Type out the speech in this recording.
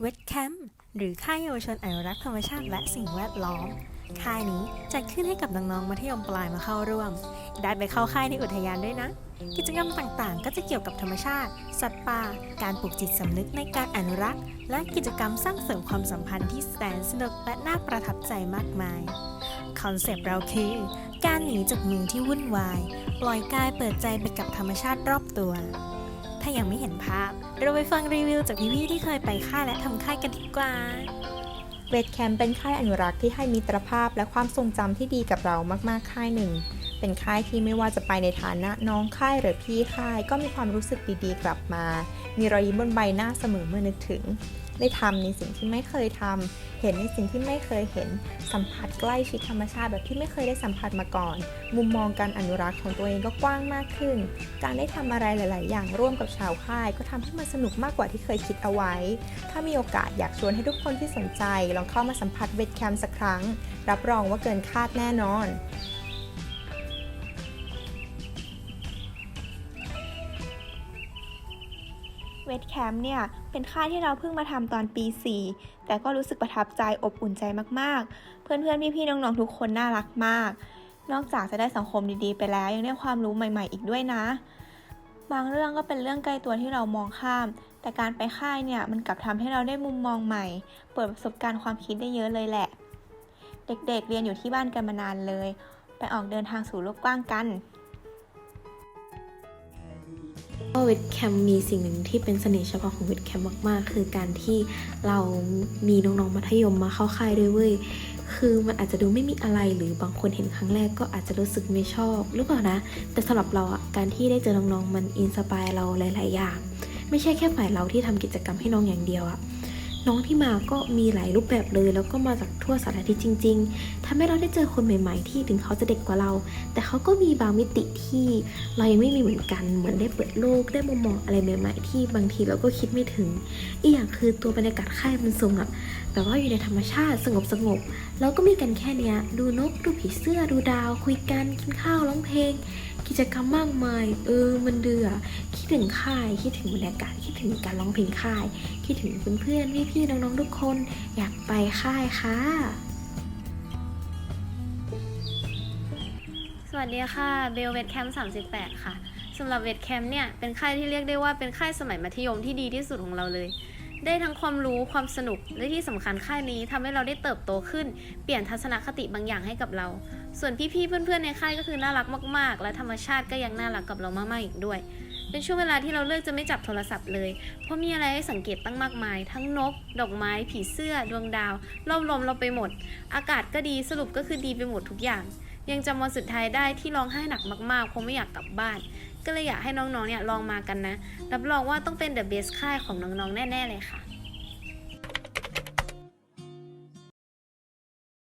เวทแคมป์หรือค่ายเยาวชนอนุรักษ์ธรรมชาติและสิ่งแวดล้อม ค่ายนี้จัดขึ้นให้กับน้องๆมัธยมปลายมาเข้าร่วม ได้ไปเข้าค่ายในอุทยานด้วยนะ กิจกรรมต่างๆ ก็จะเกี่ยวกับธรรมชาติ สัตว์ป่า การปลูกจิตสำนึกในการอนุรักษ์ และกิจกรรมสร้างเสริมความสัมพันธ์ที่แสนสนุกและน่าประทับใจมากมาย คอนเซปต์เราคือ การหนีจากเมืองที่วุ่นวาย ปล่อยกายเปิดใจไปกับธรรมชาติรอบตัว ถ้ายังไม่เห็นภาพ เราไปฟังรีวิวจากพี่ๆที่เคยไปค่ายและทำค่ายกันดีกว่าเวทแคมป์เป็นค่ายอนุรักษ์ที่ให้มิตรภาพและความทรงจำที่ดีกับเรามากๆค่ายหนึ่ง เป็นค่ายที่ไม่ว่าจะไปในฐานะน้องค่ายหรือพี่ค่าย ก็มีความรู้สึกดีๆ กลับมา มีรอยยิ้มบนใบหน้าเสมอเมื่อนึกถึง ได้ทำในสิ่งที่ไม่เคยทำเห็นในสิ่งที่ไม่เคยเห็น สัมผัสใกล้ชิดธรรมชาติแบบที่ไม่เคยได้สัมผัสมาก่อน มุมมองการอนุรักษ์ของตัวเองก็กว้างมากขึ้น การได้ทำอะไรหลาย ๆ อย่างร่วมกับชาวค่าย ก็ทำให้มันสนุกมากกว่าที่เคยคิดเอาไว้ ถ้ามีโอกาสอยากชวนให้ทุกคนที่สนใจ ลองเข้ามาสัมผัสเวทแคมป์สักครั้ง รับรองว่าเกินคาดแน่นอน เวทแคมป์เนี่ย เป็นค่ายที่เราเพิ่งมาทำตอนปี 4 แต่ก็รู้สึกประทับใจอบอุ่นใจมากๆ เพื่อนๆ พี่ๆ น้องๆ ทุกคนน่ารักมาก นอกจากจะได้สังคมดีๆ ไปแล้ว ยังได้ความรู้ใหม่ๆ อีกด้วยนะ บางเรื่องก็เป็นเรื่องใกล้ตัวที่เรามองข้าม แต่การไปค่ายเนี่ยมันกลับทำให้เราได้มุมมองใหม่ เปิดประสบการณ์ความคิดได้เยอะเลยแหละ เด็กๆ เรียนอยู่ที่บ้านกันมานานเลย ไปออกเดินทางสู่โลกกว้างกัน เวทแคมมีสิ่งหนึ่งที่เป็นเสน่ห์เฉพาะของเวทแคมมาก ๆ คือการที่เรามีน้องๆมัธยมมาเข้าค่ายด้วยเว้ย คือมันอาจจะดูไม่มีอะไรหรือบางคนเห็นครั้งแรกก็อาจจะรู้สึกไม่ชอบหรือเปล่านะ แต่สำหรับเราอะการที่ได้เจอน้องๆมันอินสปายเราหลาย ๆ อย่าง ไม่ใช่แค่ฝ่ายเราที่ทำกิจกรรมให้น้องอย่างเดียวอะ น้องที่มาก็มีหลายรูปแบบเลย แล้วก็มาจากทั่วสารทิศจริง ๆทำให้เราได้เจอคนใหม่ ๆ ที่ถึงเขาจะเด็กกว่าเรา แต่เขาก็มีบางมิติที่เรายังไม่มีเหมือนกัน เหมือนได้เปิดโลกได้มุมมองอะไรใหม่ ๆ ที่บางทีเราก็คิดไม่ถึง อีกอย่างคือตัวบรรยากาศค่ายมันทรงอะแบบว่าอยู่ในธรรมชาติสงบสงบๆแล้วก็มีกันแค่เนี้ยดูนกดูผีเสื้อดูดาว คุยกันกินข้าวร้องเพลง กิจกรรมมากมาย เออ มันเดือคิดถึงค่าย คิดถึงบรรยากาศ คิดถึงการร้องเพลงค่าย คิดถึงเพื่อนๆพี่ๆน้องๆทุกคน อยากไปค่ายค่ะ สวัสดีค่ะ เบลเวทแคมป์38 ค่ะสำหรับเวทแคมป์เนี่ย เป็นค่ายที่เรียกได้ว่าเป็นค่ายสมัยมัธยมที่ดีที่สุดของเราเลย ได้ทั้งความรู้ความสนุกและที่สำคัญค่ายนี้ทำให้เราได้เติบโตขึ้น เปลี่ยนทัศนคติบางอย่างให้กับเรา ส่วนพี่ๆเพื่อนๆในค่ายก็คือน่ารักมาก ๆ และธรรมชาติก็ยังน่ารักกับเรามากๆอีกด้วย เป็นช่วงเวลาที่เราเลือกจะไม่จับโทรศัพท์เลย เพราะมีอะไรให้สังเกตตั้งมากมาย ทั้งนก ดอกไม้ ผีเสื้อ ดวงดาวรอบลมเราไปหมด อากาศก็ดีสรุปก็คือดีไปหมดทุกอย่าง ยังจำวันสุดท้ายได้ที่ร้องไห้หนักมากๆเพราะไม่อยากกลับบ้าน ก็เลยอยากให้น้องๆเนี่ยลองมากันนะ รับรองว่าต้องเป็นเดอะเบสค่ายของน้องๆแน่ ๆ เลยค่ะ